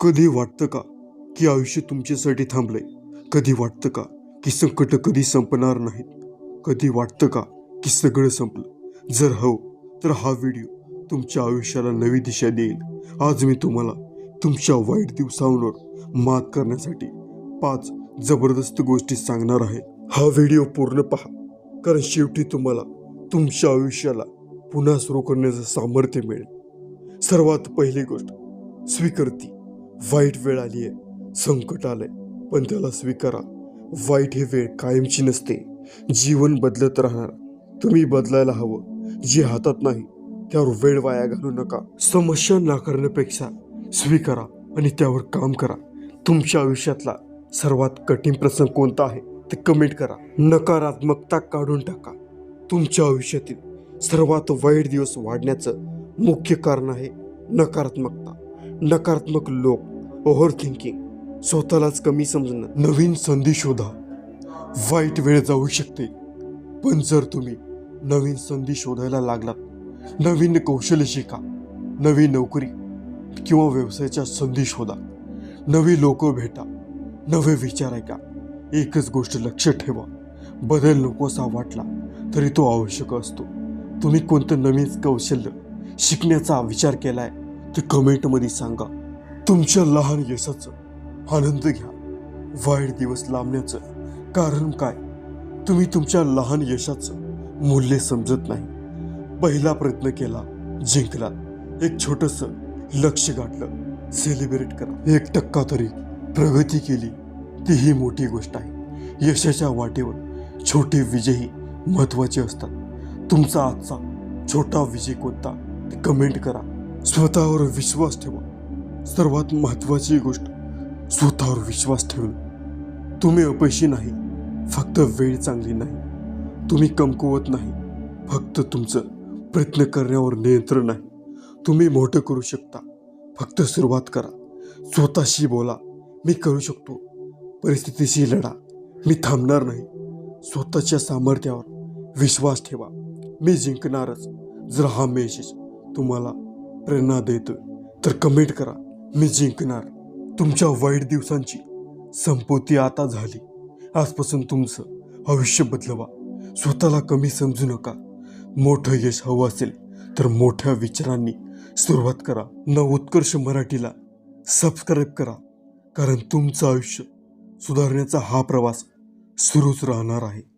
कधी वाटतं का की आयुष्य तुमच्यासाठी थांबलंय? कधी वाटतं का की संकट कधी संपणार नाहीत? कधी वाटतं का की सगळं संपलं? जर हो तर हा व्हिडिओ तुमच्या आयुष्याला नवी दिशा देईल. आज मी तुम्हाला तुमच्या वाईट दिवसांवर मात करण्यासाठी पाच जबरदस्त गोष्टी सांगणार आहे. हा व्हिडिओ पूर्ण पहा कारण शेवटी तुम्हाला तुमच्या आयुष्याला पुन्हा सुरू करण्याचं सामर्थ्य मिळेल. सर्वात पहिली गोष्ट स्वीकृती. वाईट वेळ आली आहे. संकट आलं आहे पण त्याला स्वीकारा. वाईट ही वेळ कायमची नसते. जीवन बदलत राहणार. तुम्ही बदलायला हवं. जे हातात नाही त्यावर वेळ वाया घालू नका. समस्या नाकारण्यापेक्षा स्वीकारा आणि त्यावर काम करा. तुमच्या आयुष्यातला सर्वात कठीण प्रसंग कोणता आहे ते कमेंट करा. नकारात्मकता काढून टाका. तुमच्या आयुष्यातील सर्वात वाईट दिवस वाढण्याचं मुख्य कारण आहे नकारात्मकता. नकारात्मक लोक ओव्हर थिंकिंग स्वतःलाच कमी समजणं. नवीन संधी शोधा. वाईट वेळ जाऊ शकते पण जर तुम्ही नवीन संधी शोधायला लागलात नवीन कौशल्य शिका नवी नोकरी किंवा व्यवसायाच्या संधी शोधा. नवी लोक भेटा नवे विचार ऐका. एकच गोष्ट लक्ष ठेवा. बदल नकोसा वाटला तरी तो आवश्यक असतो. तुम्ही कोणतं नवीन कौशल्य शिकण्याचा विचार केलाय ते कमेंटमध्ये सांगा. तुमच्या लहान यशाचं आनंद घ्या. वाईट दिवस लांबण्याचं कारण काय? तुम्ही तुमच्या लहान यशाचं मूल्य समजत नाही. पहिला प्रयत्न केला जिंकला. एक छोटस लक्ष गाठलं. सेलिब्रेट करा. एक टक्का तरी प्रगती केली ती ही मोठी गोष्ट आहे. यशाच्या वाटेवर छोटे विजयही महत्त्वाचे असतात. तुमचा आजचा छोटा विजय कोणता? ते कमेंट करा. स्वतःवर विश्वास ठेवा. सर्वात महत्वाची गोष्ट स्वतःवर विश्वास ठेवणं. तुम्ही अपयशी नाही फक्त वेळ चांगली नाही. तुम्ही कमकुवत नाही फक्त तुमचं प्रयत्न करण्यावर नियंत्रण आहे तुम्ही मोठं करू शकता फक्त सुरुवात करा. स्वतःशी बोला मी करू शकतो. परिस्थितीशी लढा मी थांबणार नाही. स्वतःच्या सामर्थ्यावर विश्वास ठेवा. मी जिंकणारच जर हा मेसेज तुम्हाला प्रेरणा देतोय. तर कमेंट करा. मी जिंकणार. तुमच्या वाईट दिवसांची संपत्ती आता झाली. आजपासून तुमचं आयुष्य बदलवा. स्वतःला कमी समजू नका. मोठं यश हवं असेल तर मोठ्या विचारांनी सुरुवात करा. न उत्कर्ष मराठीला सबस्क्राईब करा. कारण तुमचं आयुष्य सुधारण्याचा हा प्रवास सुरूच राहणार आहे.